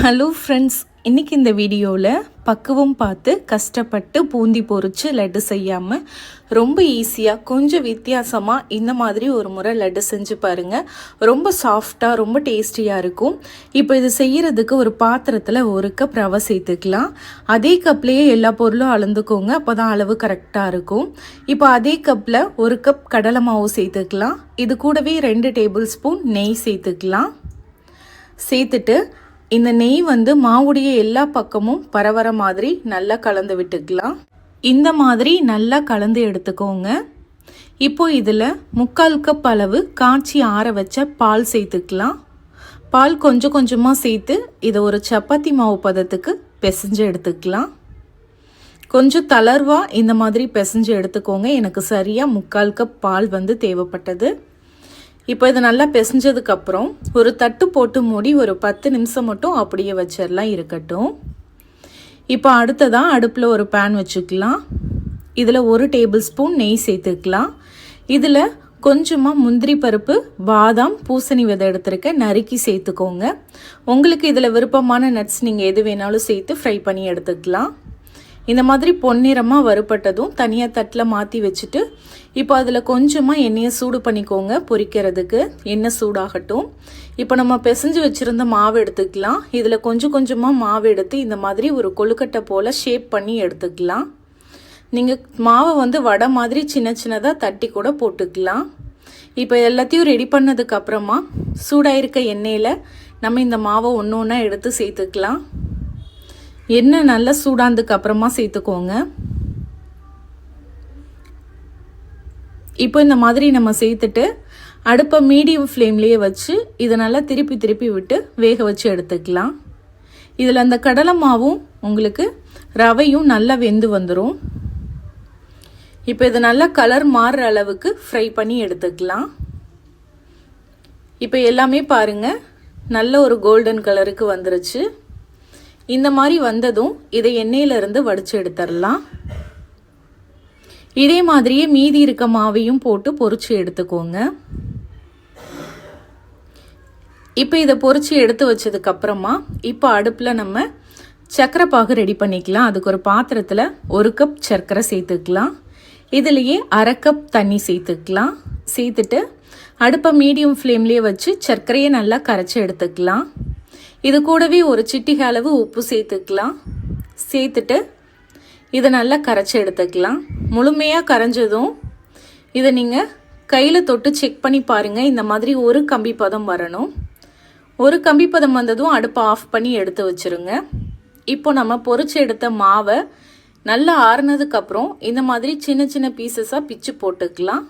Hello friends இன்றைக்கி இந்த வீடியோவில் பக்குவம் பார்த்து கஷ்டப்பட்டு பூந்தி பொரித்து லட்டு செய்யாமல் ரொம்ப ஈஸியாக கொஞ்சம் வித்தியாசமாக இந்த மாதிரி ஒரு முறை லட்டு செஞ்சு பாருங்கள் ரொம்ப சாஃப்டாக ரொம்ப டேஸ்டியாக இருக்கும். இப்போ இது செய்கிறதுக்கு ஒரு பாத்திரத்தில் ஒரு கப் ரவை சேர்த்துக்கலாம். அதே கப்லேயே எல்லா பொருளும் அளந்துக்கோங்க. அப்போ தான் அளவு கரெக்டாக இருக்கும். இப்போ அதே கப்பில் ஒரு கப் கடலை மாவு சேர்த்துக்கலாம். இது கூடவே ரெண்டு டேபிள் ஸ்பூன் நெய் சேர்த்துக்கலாம். சேர்த்துட்டு இந்த நெய் வந்து மாவுடைய எல்லா பக்கமும் பரவர மாதிரி நல்லா கலந்து விட்டுக்கலாம். இந்த மாதிரி நல்லா கலந்து எடுத்துக்கோங்க. இப்போ இதில் முக்கால் கப் அளவு காய்ச்சி ஆற வச்ச பால் சேர்த்துக்கலாம். பால் கொஞ்சம் கொஞ்சமாக சேர்த்து இதை ஒரு சப்பாத்தி மாவு பதத்துக்கு பிசைஞ்சு எடுத்துக்கலாம். கொஞ்சம் தளர்வாக இந்த மாதிரி பிசைஞ்சு எடுத்துக்கோங்க. எனக்கு சரியாக முக்கால் கப் பால் வந்து தேவைப்பட்டது. இப்போ இது நல்லா பிசைஞ்சதுக்கப்புறம் ஒரு தட்டு போட்டு மூடி ஒரு பத்து நிமிஷம் மட்டும் அப்படியே வச்சிடலாம் இருக்கட்டும். இப்போ அடுத்ததாக அடுப்பில் ஒரு பேன் வச்சுக்கலாம். இதில் ஒரு டேபிள் ஸ்பூன் நெய் சேர்த்துக்கலாம். இதில் கொஞ்சமாக முந்திரி பருப்பு பாதாம் பூசணி விதை எடுத்துருக்க நறுக்கி சேர்த்துக்கோங்க. உங்களுக்கு இதில் விருப்பமான நட்ஸ் நீங்கள் எது வேணாலும் சேர்த்து ஃப்ரை பண்ணி எடுத்துக்கலாம். இந்த மாதிரி பொன்னிறமாக வறுப்பட்டதும் தனியாக தட்டில் மாற்றி வச்சுட்டு இப்போ அதில் கொஞ்சமாக எண்ணெயை சூடு பண்ணிக்கோங்க பொரிக்கிறதுக்கு. எண்ணெய் சூடாகட்டும். இப்போ நம்ம பிசைஞ்சு வச்சுருந்த மாவு எடுத்துக்கலாம். இதில் கொஞ்சம் கொஞ்சமாக மாவு எடுத்து இந்த மாதிரி ஒரு கொழுக்கட்டை போல் ஷேப் பண்ணி எடுத்துக்கலாம். நீங்கள் மாவை வந்து வடை மாதிரி சின்ன சின்னதாக தட்டி கூட போட்டுக்கலாம். இப்போ எல்லாத்தையும் ரெடி பண்ணதுக்கப்புறமா சூடாயிருக்க எண்ணெயில் நம்ம இந்த மாவை ஒன்று ஒன்றா எடுத்து சேர்த்துக்கலாம். எண்ணெய் நல்லா சூடானதுக்கு அப்புறமா சேர்த்துக்கோங்க. இப்போ இந்த மாதிரி நம்ம சேர்த்துட்டு அடுப்பை மீடியம் ஃப்ளேம்லேயே வச்சு இதை நல்லா திருப்பி திருப்பி விட்டு வேக வச்சு எடுத்துக்கலாம். இதில் அந்த கடலை மாவும் உங்களுக்கு ரவையும் நல்லா வெந்து வந்துடும் இப்போ இது நல்லா கலர் மாறுற அளவுக்கு ஃப்ரை பண்ணி எடுத்துக்கலாம். இப்போ எல்லாமே பாருங்கள் நல்ல ஒரு கோல்டன் கலருக்கு வந்துருச்சு. இந்த மாதிரி வந்ததும் இதை எண்ணெயிலிருந்து வடித்து எடுத்துடலாம். இதே மாதிரியே மீதி இருக்க மாவையும் போட்டு பொறிச்சு எடுத்துக்கோங்க. இப்போ இதை பொறிச்சு எடுத்து வச்சதுக்கப்புறமா இப்போ அடுப்பில் நம்ம சர்க்கரை பாகு ரெடி பண்ணிக்கலாம். அதுக்கு ஒரு பாத்திரத்தில் ஒரு கப் சர்க்கரை சேர்த்துக்கலாம். இதுலேயே அரை கப் தண்ணி சேர்த்துக்கலாம். சேர்த்துட்டு அடுப்பை மீடியம் ஃப்ளேம்லேயே வச்சு சர்க்கரையை நல்லா கரைச்சி எடுத்துக்கலாம். இது கூடவே ஒரு சிட்டிகை அளவு உப்பு சேர்த்துக்கலாம். சேர்த்துட்டு இதை நல்லா கரைச்சி எடுத்துக்கலாம். முழுமையாக கரைஞ்சதும் இதை நீங்கள் கையில் தொட்டு செக் பண்ணி பாருங்கள் இந்த மாதிரி ஒரு கம்பி பதம் வரணும். ஒரு கம்பி பதம் வந்ததும் அடுப்பை ஆஃப் பண்ணி எடுத்து வச்சுருங்க. இப்போ நம்ம பொறிச்சு எடுத்த மாவை நல்லா ஆறுனதுக்கப்புறம் இந்த மாதிரி சின்ன சின்ன பீசஸாக பிச்சு போட்டுக்கலாம்.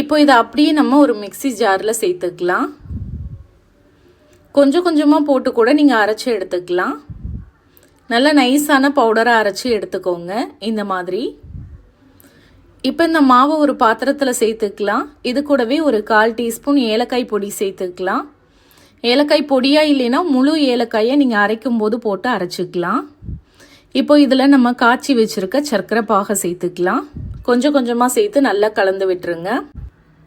இப்போ இதை அப்படியே நம்ம ஒரு மிக்சி ஜாரில் சேர்த்துக்கலாம். கொஞ்சம் கொஞ்சமாக போட்டு கூட நீங்கள் அரைச்சி எடுத்துக்கலாம். நல்லா நைஸான பவுடரை அரைச்சி எடுத்துக்கோங்க இந்த மாதிரி. இப்போ இந்த மாவை ஒரு பாத்திரத்தில் சேர்த்துக்கலாம். இது கூடவே ஒரு கால் டீஸ்பூன் ஏலக்காய் பொடி சேர்த்துக்கலாம். ஏலக்காய் பொடியாக இல்லைன்னா முழு ஏலக்காயை நீங்கள் அரைக்கும் போது போட்டு அரைச்சிக்கலாம். இப்போ இதில் நம்ம காய்ச்சி வச்சுருக்க சர்க்கரை பாகை சேர்த்துக்கலாம். கொஞ்சம் கொஞ்சமாக சேர்த்து நல்லா கலந்து விட்டுருங்க.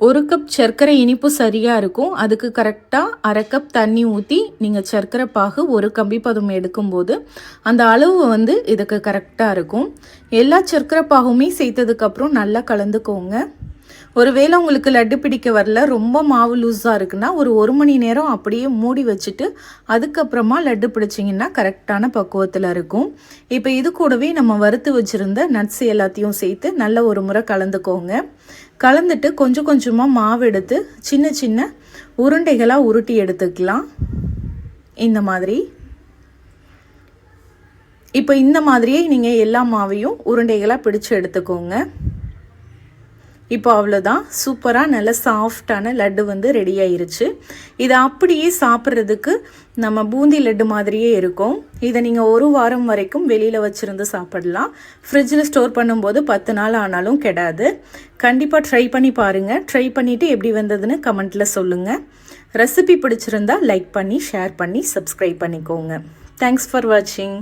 ஒரு கப் சர்க்கரை இனிப்பு சரியாக இருக்கும். அதுக்கு கரெக்டாக அரை கப் தண்ணி ஊற்றி நீங்கள் சர்க்கரை பாகு ஒரு கம்பி பதம் எடுக்கும்போது அந்த அளவு வந்து இதுக்கு கரெக்டாக இருக்கும். எல்லா சர்க்கரை பாகுமே சேர்த்ததுக்கப்புறம் நல்லா கலந்துக்கோங்க. ஒருவேளை உங்களுக்கு லட்டு பிடிக்க வரல ரொம்ப மாவு லூஸாக இருக்குன்னா ஒரு ஒரு மணி நேரம் அப்படியே மூடி வச்சுட்டு அதுக்கப்புறமா லட்டு பிடிச்சிங்கன்னா கரெக்டான பக்குவத்தில் இருக்கும். இப்போ இது கூடவே நம்ம வறுத்து வச்சுருந்த நட்ஸ் எல்லாத்தையும் சேர்த்து நல்ல ஒரு முறை கலந்துக்கோங்க. கலந்துட்டு கொஞ்சம் கொஞ்சமாக மாவு எடுத்து சின்ன சின்ன உருண்டைகளாக உருட்டி எடுத்துக்கலாம். இந்த மாதிரி. இப்போ இந்த மாதிரியே நீங்கள் எல்லா மாவையும் உருண்டைகளாக பிடிச்சு எடுத்துக்கோங்க. இப்போ அவ்வளோதான் சூப்பராக நல்ல சாஃப்டான லட்டு வந்து ரெடி ஆயிருச்சு. இதை அப்படியே சாப்பிட்றதுக்கு நம்ம பூந்தி லட்டு மாதிரியே இருக்கும். இதை நீங்கள் ஒரு வாரம் வரைக்கும் வெளியில் வச்சுருந்து சாப்பிடலாம். ஃப்ரிட்ஜில் ஸ்டோர் பண்ணும்போது பத்து நாள் ஆனாலும் கெடாது. கண்டிப்பாக ட்ரை பண்ணி பாருங்கள் ட்ரை பண்ணிவிட்டு எப்படி வந்ததுன்னு கமெண்ட்டில் சொல்லுங்கள் ரெசிபி பிடிச்சிருந்தா லைக் பண்ணி ஷேர் பண்ணி சப்ஸ்கிரைப் பண்ணிக்கோங்க. தேங்க்ஸ் ஃபார் வாட்சிங்